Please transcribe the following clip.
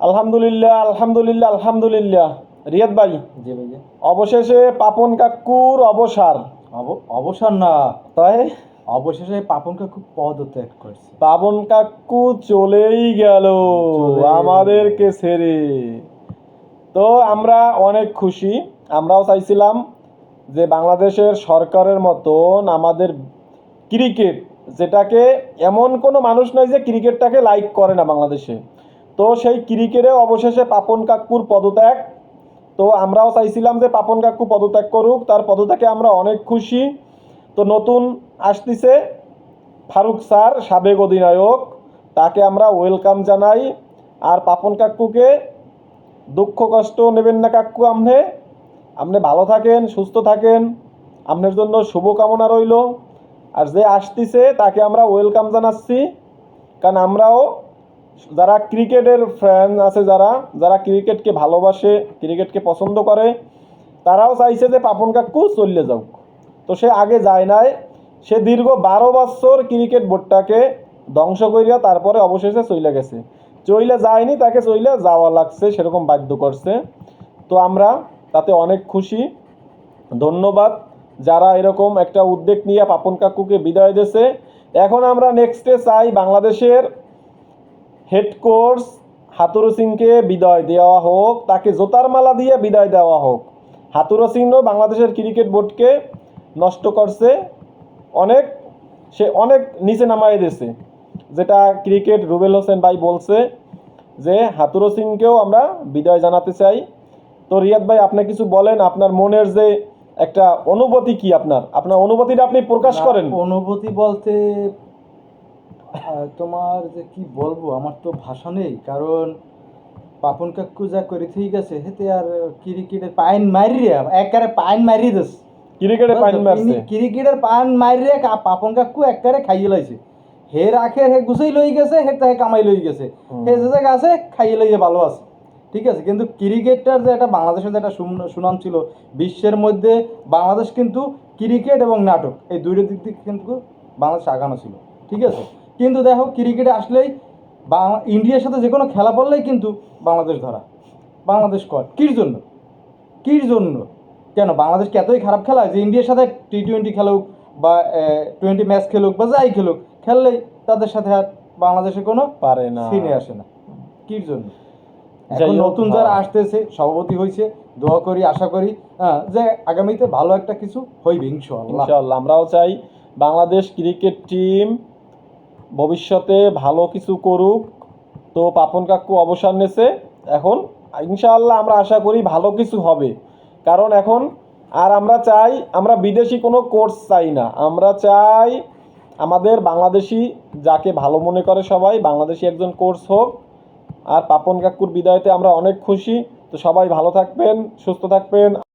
আলহামদুলিল্লাহ আলহামদুলিল্লাহ আলহামদুলিল্লাহ। রিয়াদ ভাই জি ভাইয়া। অবশেষে পাপন কাকুর অবসার অব- অবসর না। তাই? অবশেষে পাপন কাকু পদত্যাগ করছে। পাবন কাকু চলেই গেল গেল। আমাদেরকে ছেড়ে। তো আমরা অনেক খুশি। আমরাও চাইছিলাম যে বাংলাদেশের সরকারের মতন আমাদের ক্রিকেট যেটাকে এমন কোনো মানুষ নয় যে ক্রিকেটটাকে লাইক করে না বাংলাদেশে। তো সেই ক্রিকেটে অবশেষে পাপন কাকুর পদত্যাগ। তো আমরাও চাইছিলাম যে পাপন কাকু পদত্যাগ করুক, তার পদত্যাগে আমরা অনেক খুশি। তো নতুন আসতিছে ফারুক স্যার, সাবেক অধিনায়ক। তাকে আমরা ওয়েলকাম জানাই। আর পাপন কাকুকে দুঃখ কষ্ট নেবেন না কাকু আমনে। আপনি ভালো থাকেন, সুস্থ থাকেন। আপনার জন্য শুভকামনা রইল। আর যে আসতিছে তাকে আমরা ওয়েলকাম জানাচ্ছি। কারণ আমরাও যারা ক্রিকেটের ফ্যান আছে যারা যারা ক্রিকেটকে ভালোবাসে, ক্রিকেটকে পছন্দ করে, তারাও চাইছে যে পাপন কাকু চললে যাও তো সে আগে যায় নাই। সে দীর্ঘ বারো বছর ক্রিকেট বোর্ডটাকে ধ্বংস করিয়া তারপরে অবশেষে চইলে গেছে। চইলে যায়নি, তাকে চইলে যাওয়া লাগছে, সেরকম বাধ্য করছে। তো আমরা তাতে অনেক খুশি। ধন্যবাদ। যারা এরকম একটা উদ্যোগ নিয়ে পাপন কাকুকে বিদায় দিয়েছে, এখন আমরা নেক্সটে চাই বাংলাদেশের হেড কোর্স হাতুরু সিংকে বিদায় দেওয়া হোক তাকে জোতার মালা দিয়ে বিদায় দেওয়া হোক। হাতুরু সিংও বাংলাদেশের ক্রিকেট বোর্ডকে নষ্ট করছে অনেক সে অনেক নিচে নামাই দিয়েছে। যেটা ক্রিকেট রুবেল হোসেন ভাই বলছে যে হাতুরু সিংকেও আমরা বিদায় জানাতে চাই। তো রিয়াদ ভাই আপনি কিছু বলেন? আপনার মনের যে একটা অনুভূতি কি আপনার? আপনার অনুভূতিটা আপনি প্রকাশ করেন। অনুভূতি বলতে তোমার যে কি বলব আমার তো ভাষা নেই কারণ পাপন কাকু যা করে ঠিক আছে হেতে আর ক্রিকেটের পাইন মারিয়া একারে পাইন মারি দিস ক্রিকেটে পাইন মারছে? ক্রিকেটের পান মারিয়া পাপন কাকু একারে খাইয়ে লাইছে। হে রাখে হে গুছাই লই গেছে হে তাহে কামাই লই গেছে। হে যে জায়গা আছে খাইয়ে লইয়ে ভালো আছে। ঠিক আছে? কিন্তু ক্রিকেটটার যে একটা বাংলাদেশের যে একটা সুনাম ছিল বিশ্বের মধ্যে বাংলাদেশ কিন্তু ক্রিকেট এবং নাটক এই দুইটা দিক থেকে কিন্তু বাংলাদেশ আগানো ছিল। ঠিক আছে? কিন্তু দেখো ক্রিকেটে আসলেই বাংলা ইন্ডিয়ার সাথে যে কোনো খেলা পড়লেই কিন্তু বাংলাদেশ ধরা। বাংলাদেশ কর। কির জন্য? কির জন্য? কেন? বাংলাদেশকে এতই খারাপ খেলা যে ইন্ডিয়ার সাথে টি টোয়েন্টি খেলুক বা টোয়েন্টি ম্যাচ খেলুক বা যাই খেলুক খেললেই তাদের সাথে আর বাংলাদেশে কোনো পারে না। সিনে আসে না। কির জন্য? এখন নতুন যারা হ্যাঁ। আসতেছে সভাপতি হয়েছে দোয়া করি আশা করি হ্যাঁ, যে আগামীতে ভালো একটা কিছু হইবে ইনশাআল্লাহ। ইনশাআল্লাহ আমরাও চাই বাংলাদেশ ক্রিকেট টিম ভবিষ্যতে ভালো কিছু করুক। তো পাপন কাকু অবসর নেছে। এখন ইনশাআল্লাহ আমরা আশা করি ভালো কিছু হবে। কারণ এখন আর আমরা চাই, আমরা বিদেশি কোনো কোর্স চাই না। আমরা চাই আমাদের বাংলাদেশি যাকে ভালো মনে করে সবাই, বাংলাদেশি একজন কোর্স হোক। আর পাপন কাকুর বিদায়তে আমরা অনেক খুশি। তো সবাই ভালো থাকবেন, সুস্থ থাকবেন।